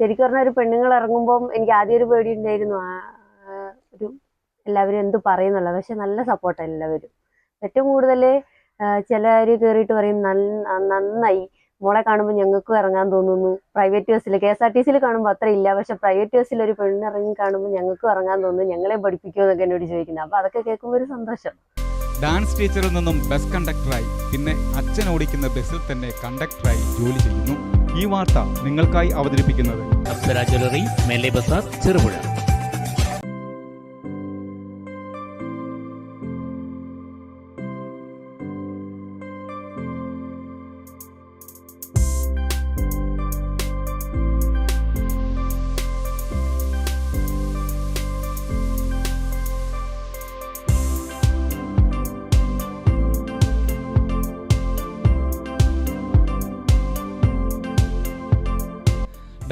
ശരിക്കും പറഞ്ഞാൽ ഒരു പെണ്ണുങ്ങൾ ഇറങ്ങുമ്പോൾ എനിക്ക് ആദ്യം ഒരു പേടി ഉണ്ടായിരുന്നു ആ ഒരു എല്ലാവരും എന്ത് പറയുന്നുള്ള പക്ഷെ നല്ല സപ്പോർട്ടാണ് എല്ലാവരും. ഏറ്റവും കൂടുതൽ ചിലർ കയറിയിട്ട് പറയും നന്നായി. മോളെ കാണുമ്പോൾ ഞങ്ങൾക്കും ഇറങ്ങാൻ തോന്നുന്നു. പ്രൈവറ്റ് ബസ്സിൽ കെ എസ് ആർ ടി സിയിൽ കാണുമ്പോൾ അത്ര ഇല്ല. പക്ഷെ പ്രൈവറ്റ് ബസ്സിൽ ഒരു പെണ്ണ് ഇറങ്ങി കാണുമ്പോൾ ഞങ്ങൾക്കും ഇറങ്ങാൻ തോന്നുന്നു. ഞങ്ങളെ പഠിപ്പിക്കുമോ എന്നൊക്കെ എന്നോട് ചോദിക്കുന്നത് അപ്പോൾ അതൊക്കെ കേൾക്കുമ്പോൾ ഒരു സന്തോഷം. ഡാൻസ് ടീച്ചറിൽ നിന്നും ബസ് കണ്ടക്ടറായി പിന്നെ അച്ഛൻ ഓടിക്കുന്ന ബസ്സിൽ തന്നെ കണ്ടക്ടറായി ജോലി ചെയ്യുന്നു. ഈ വാർത്ത നിങ്ങൾക്കായി അവതരിപ്പിക്കുന്നത്. അപ്സര ജ്വല്ലറി മേലെ ബസാർ ചെറുപുഴ.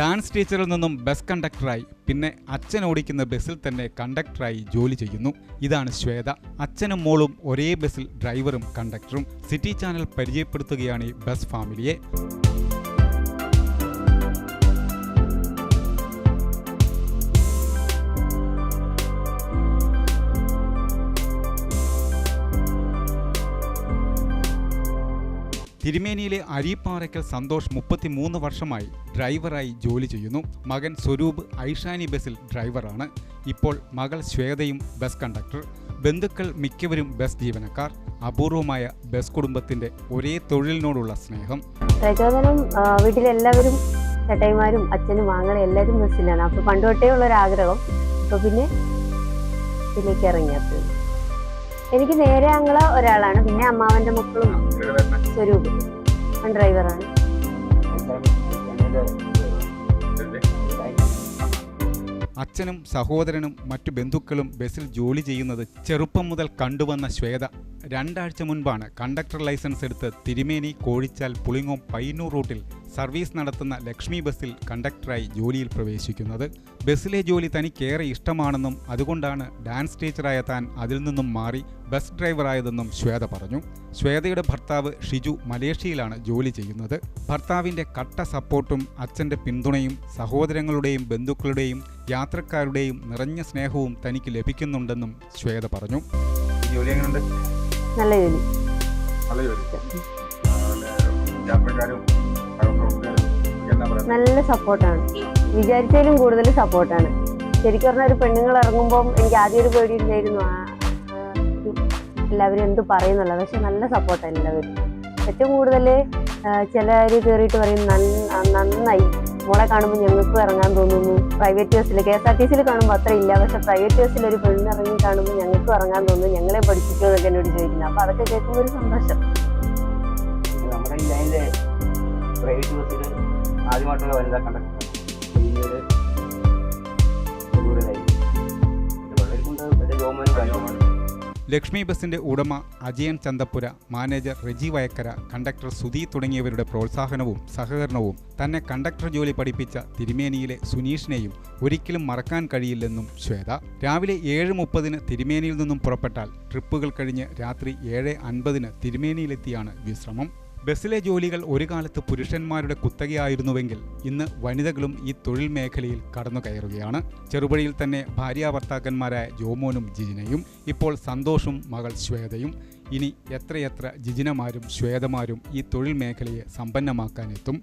ഡാൻസ് ടീച്ചറിൽ നിന്നും ബസ് കണ്ടക്ടറായി പിന്നെ അച്ഛൻ ഓടിക്കുന്ന ബസ്സിൽ തന്നെ കണ്ടക്ടറായി ജോലി ചെയ്യുന്നു. ഇതാണ് ശ്വേത. അച്ഛനും മോളും ഒരേ ബസ്സിൽ ഡ്രൈവറും കണ്ടക്ടറും. സിറ്റി ചാനൽ പരിചയപ്പെടുത്തുകയാണ് ഈ ബസ് ഫാമിലിയെ. തിരുമേനിയിലെ അരീപ്പാറയ്ക്കൽ സന്തോഷ് മുപ്പത്തിമൂന്ന് വർഷമായി ഡ്രൈവറായി ജോലി ചെയ്യുന്നു. മകൻ സ്വരൂപ് ഐഷാനി ബസ്സിൽ ഡ്രൈവറാണ്. ഇപ്പോൾ മകൾ ശ്വേതയും ബസ് കണ്ടക്ടർ. ബന്ധുക്കൾ മിക്കവരും ബസ് ജീവനക്കാർ. അപൂർവമായ ബസ് കുടുംബത്തിന്റെ ഒരേ തൊഴിലിനോടുള്ള സ്നേഹം. പ്രചോദനം വീട്ടിലെല്ലാവരും ചേട്ടായിമാരും അച്ഛനും മാങ്ങളും എല്ലാവരും ബസ്സിലാണ്. അപ്പൊ പണ്ട് തൊട്ടേ ഉള്ള ഒരു ആഗ്രഹം. അപ്പൊ പിന്നെ ഇതിലേക്ക് ഇറങ്ങിയത് എനിക്ക് നേരെ അങ്ങള ഒരാളാണ്. പിന്നെ അമ്മാവന്റെ മക്കളും സ്വരൂപ്. ഡ്രൈവറാണ് അച്ഛനും സഹോദരനും മറ്റു ബന്ധുക്കളും ബസ്സിൽ ജോലി ചെയ്യുന്നത് ചെറുപ്പം മുതൽ കണ്ടുവന്ന ശ്വേത. രണ്ടാഴ്ച മുൻപാണ് കണ്ടക്ടർ ലൈസൻസ് എടുത്ത് തിരുമേനി കോഴിച്ചാൽ പുളിങ്ങോം പയ്യന്നൂർ റൂട്ടിൽ സർവീസ് നടത്തുന്ന ലക്ഷ്മി ബസ്സിൽ കണ്ടക്ടറായി ജോലിയിൽ പ്രവേശിക്കുന്നത്. ബസ്സിലെ ജോലി തനിക്കേറെ ഇഷ്ടമാണെന്നും അതുകൊണ്ടാണ് ഡാൻസ് ടീച്ചറായ താൻ അതിൽ നിന്നും മാറി ബസ് ഡ്രൈവറായതെന്നും ശ്വേത പറഞ്ഞു. ശ്വേതയുടെ ഭർത്താവ് ഷിജു മലേഷ്യയിലാണ് ജോലി ചെയ്യുന്നത്. ഭർത്താവിന്റെ കട്ട സപ്പോർട്ടും അച്ഛന്റെ പിന്തുണയും സഹോദരങ്ങളുടെയും ബന്ധുക്കളുടെയും യാത്രക്കാരുടെയും നിറഞ്ഞ സ്നേഹവും തനിക്ക് ലഭിക്കുന്നുണ്ടെന്നും ശ്വേത പറഞ്ഞു. ജോലി എങ്ങനെയുണ്ട് നല്ല ജോലി. നല്ല സപ്പോർട്ടാണ്. വിചാരിച്ചതിലും കൂടുതൽ സപ്പോർട്ടാണ്. ശരിക്കും പറഞ്ഞാൽ ഒരു പെണ്ണുങ്ങൾ ഇറങ്ങുമ്പോൾ എനിക്ക് ആദ്യം ഒരു പേടി ഉണ്ടായിരുന്നു എല്ലാവരും എന്ത് പറയുന്നുള്ളത് പക്ഷെ നല്ല സപ്പോർട്ടാണ് എല്ലാവരും. ഏറ്റവും കൂടുതൽ ചിലർ കയറിയിട്ട് പറയും നന്നായി. മോളെ കാണുമ്പോൾ ഞങ്ങൾക്കും ഇറങ്ങാൻ തോന്നുന്നു. പ്രൈവറ്റ് ബസ്സിൽ കെ എസ് ആർ ടി സിയിൽ കാണുമ്പോൾ അത്ര ഇല്ല. പക്ഷെ പ്രൈവറ്റ് ബസ്സിൽ ഒരു പെണ്ണ് ഇറങ്ങി കാണുമ്പോൾ ഞങ്ങൾക്കും ഇറങ്ങാൻ തോന്നുന്നു. ഞങ്ങളെ പഠിപ്പിക്കുമോ എന്നൊക്കെ എന്നോട് ചോദിക്കുന്നത് അപ്പോൾ അതൊക്കെ കേൾക്കുമ്പോൾ ഒരു സന്തോഷം. നമ്മുടെ പ്രൈവറ്റ് ബസ്സിൽ ആദ്യമായിട്ടുള്ള വനിതാ കണ്ടക്ടർ. ലക്ഷ്മി ബസിന്റെ ഉടമ അജയൻ ചന്തപ്പുര മാനേജർ റെജി വയക്കര കണ്ടക്ടർ സുധി തുടങ്ങിയവരുടെ പ്രോത്സാഹനവും സഹകരണവും തന്നെ കണ്ടക്ടർ ജോലി പഠിപ്പിച്ച തിരുമേനിയിലെ സുനീഷിനെയും ഒരിക്കലും മറക്കാൻ കഴിയില്ലെന്നും ശ്വേത. രാവിലെ ഏഴ് മുപ്പതിന് തിരുമേനിയിൽ നിന്നും പുറപ്പെട്ടാൽ ട്രിപ്പുകൾ കഴിഞ്ഞ് രാത്രി ഏഴ് അൻപതിന് തിരുമേനിയിലെത്തിയാണ് വിശ്രമം. ബസ്സിലെ ജോലികൾ ഒരു കാലത്ത് പുരുഷന്മാരുടെ കുത്തകയായിരുന്നുവെങ്കിൽ ഇന്ന് വനിതകളും ഈ തൊഴിൽ മേഖലയിൽ കടന്നു കയറുകയാണ്. ചെറുപഴിയിൽ തന്നെ ഭാര്യാഭർത്താക്കന്മാരായ ജോമോനും ജിജിനയും ഇപ്പോൾ സന്തോഷും മകൾ ശ്വേതയും. ഇനി എത്രയെത്ര ജിജിനമാരും ശ്വേതമാരും ഈ തൊഴിൽ മേഖലയെ സമ്പന്നമാക്കാനെത്തും?